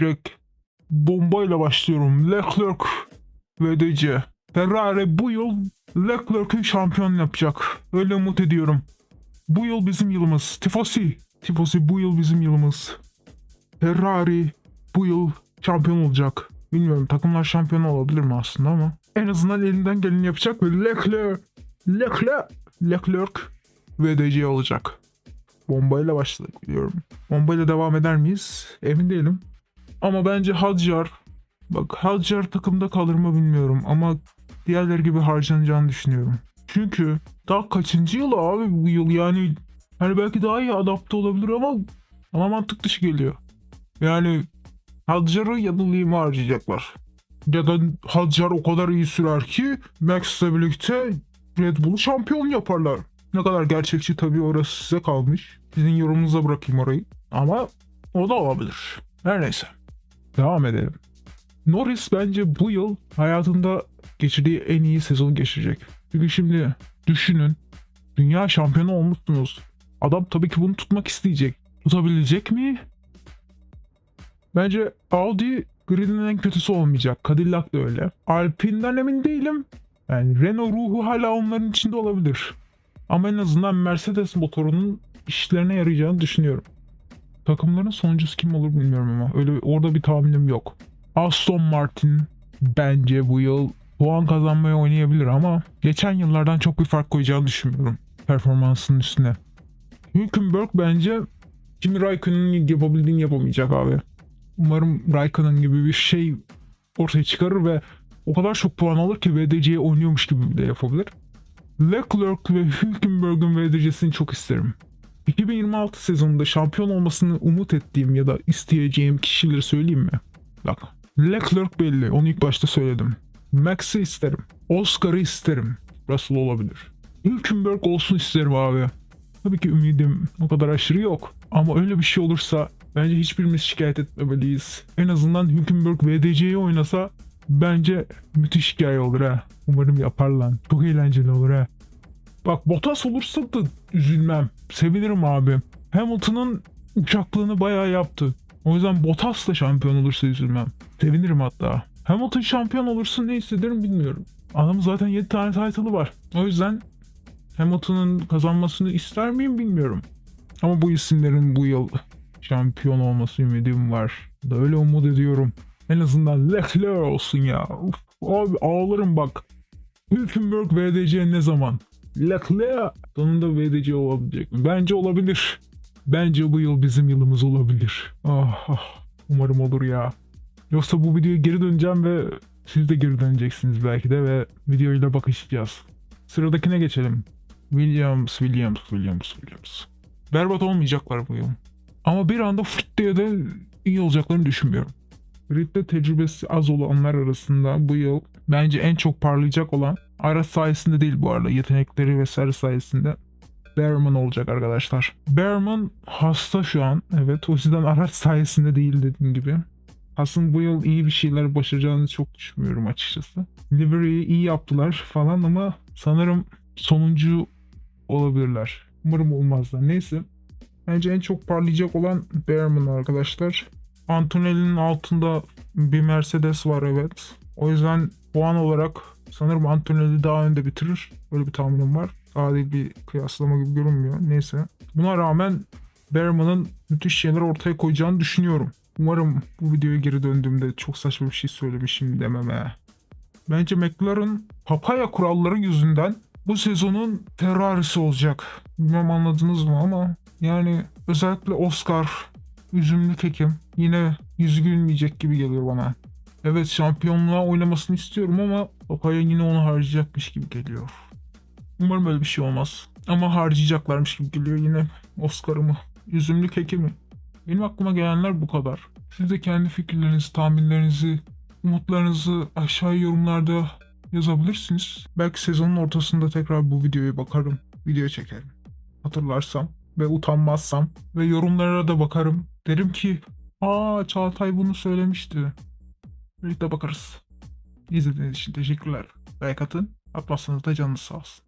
direkt bombayla başlıyorum. Leclerc VDC. Ferrari bu yıl Leclerc'ü şampiyon yapacak. Öyle umut ediyorum. Bu yıl bizim yılımız. Tifosi. Tifosi bu yıl bizim yılımız. Ferrari bu yıl şampiyon olacak. Bilmiyorum takımlar şampiyon olabilir mi aslında ama. En azından elinden geleni yapacak ve Leclerc, Leclerc, Leclerc VDC olacak. Bombayla başladık biliyorum. Bombayla devam eder miyiz? Emin değilim. Ama bence Hadjar, bak Hadjar takımda kalır mı bilmiyorum ama diğerleri gibi harcanacağını düşünüyorum. Çünkü daha kaçıncı yıl abi bu yıl yani hani belki daha iyi adapte olabilir ama ama mantık dışı geliyor. Yani Hadjar'ı ya da Liam'ı harcayacaklar. Ya da Hadjar o kadar iyi sürer ki Max'le birlikte Red Bull'u şampiyon yaparlar. Ne kadar gerçekçi tabii orası size kalmış. Sizin yorumunuza bırakayım orayı. Ama o da olabilir. Her neyse. Devam edelim. Norris bence bu yıl hayatında geçirdiği en iyi sezonu geçirecek. Çünkü şimdi düşünün. Dünya şampiyonu olmuşsunuz. Adam tabii ki bunu tutmak isteyecek. Tutabilecek mi? Bence Audi gridin en kötüsü olmayacak. Cadillac da öyle. Alpine'den emin değilim. Yani Renault ruhu hala onların içinde olabilir. Ama en azından Mercedes motorunun işlerine yarayacağını düşünüyorum. Takımların sonuncusu kim olur bilmiyorum ama öyle orada bir tahminim yok. Aston Martin bence bu yıl puan kazanmaya oynayabilir ama geçen yıllardan çok bir fark koyacağını düşünmüyorum performansının üstüne. Hülkenberg bence Kimi Raikkonen'ın yapabildiğini yapamayacak abi. Umarım Raikkonen gibi bir şey ortaya çıkarır ve o kadar çok puan alır ki VDC'ye oynuyormuş gibi de yapabilir. Leclerc ve Hülkenberg'in VDC'sini çok isterim. 2026 sezonunda şampiyon olmasını umut ettiğim ya da isteyeceğim kişileri söyleyeyim mi? Bak Leclerc belli onu ilk başta söyledim. Max'i isterim. Oscar'ı isterim. Russell olabilir. Hülkenberg olsun isterim abi. Tabii ki ümidim o kadar aşırı yok. Ama öyle bir şey olursa bence hiçbirimiz şikayet etmemeliyiz. En azından Hülkenberg VDC'yi oynasa bence müthiş hikaye olur ha. Umarım yapar lan. Çok eğlenceli olur ha. Bak Bottas olursa da üzülmem. Sevinirim abi. Hamilton'ın uçaklığını bayağı yaptı. O yüzden Bottas da şampiyon olursa üzülmem. Sevinirim hatta. Hamilton şampiyon olursa ne hissederim bilmiyorum. Adamın zaten 7 tane title'ı var. O yüzden Hamilton'ın kazanmasını ister miyim bilmiyorum. Ama bu isimlerin bu yıl şampiyon olması ümidim var. Da öyle umut ediyorum. En azından Leclerc olsun ya. Uf, abi ağlarım bak. Hülkenberg VDC ne zaman? Leclerc sonunda VDC olabilecek? Bence olabilir. Bence bu yıl bizim yılımız olabilir. Ah, ah, umarım olur ya. Yoksa bu videoya geri döneceğim ve siz de geri döneceksiniz belki de ve videoyla bakışacağız. Sıradakine geçelim. Williams, Williams, Williams, Williams. Berbat olmayacaklar bu yıl. Ama bir anda fırt diye de iyi olacaklarını düşünmüyorum. Grid'de tecrübesi az olanlar arasında bu yıl bence en çok parlayacak olan araç sayesinde değil bu arada yetenekleri vesaire sayesinde Behrman olacak arkadaşlar. Behrman hasta şu an. Evet o yüzden araç sayesinde değil dediğim gibi. Aslında bu yıl iyi bir şeyler başaracağını çok düşünmüyorum açıkçası. Livery'yi iyi yaptılar falan ama sanırım sonuncu olabilirler. Umarım olmazlar. Neyse. Bence en çok parlayacak olan Behrman arkadaşlar. Antonelli'nin altında bir Mercedes var evet. O yüzden puan olarak sanırım Antonelli daha önde bitirir. Böyle bir tahminim var. Adil bir kıyaslama gibi görünmüyor. Neyse. Buna rağmen Behrman'ın müthiş şeyler ortaya koyacağını düşünüyorum. Umarım bu videoya geri döndüğümde çok saçma bir şey söylemişim dememe. Bence McLaren papaya kuralları yüzünden bu sezonun Ferrari'si olacak. Bilmem anladınız mı ama yani özellikle Oscar, üzümlü kekim yine yüzü gülmeyecek gibi geliyor bana. Evet şampiyonluğa oynamasını istiyorum ama papaya yine onu harcayacakmış gibi geliyor. Umarım öyle bir şey olmaz. Ama harcayacaklarmış gibi geliyor yine Oscar'ımı, üzümlü kekimi. Benim aklıma gelenler bu kadar. Siz de kendi fikirlerinizi, tahminlerinizi, umutlarınızı aşağı yorumlarda yazabilirsiniz. Belki sezonun ortasında tekrar bu videoya bakarım, video çekerim. Hatırlarsam ve utanmazsam ve yorumlara da bakarım. Derim ki, aa Çağatay bunu söylemişti. Birlikte bakarız. İzlediğiniz için teşekkürler. Like atın, atmazsanız da canınız sağ olsun.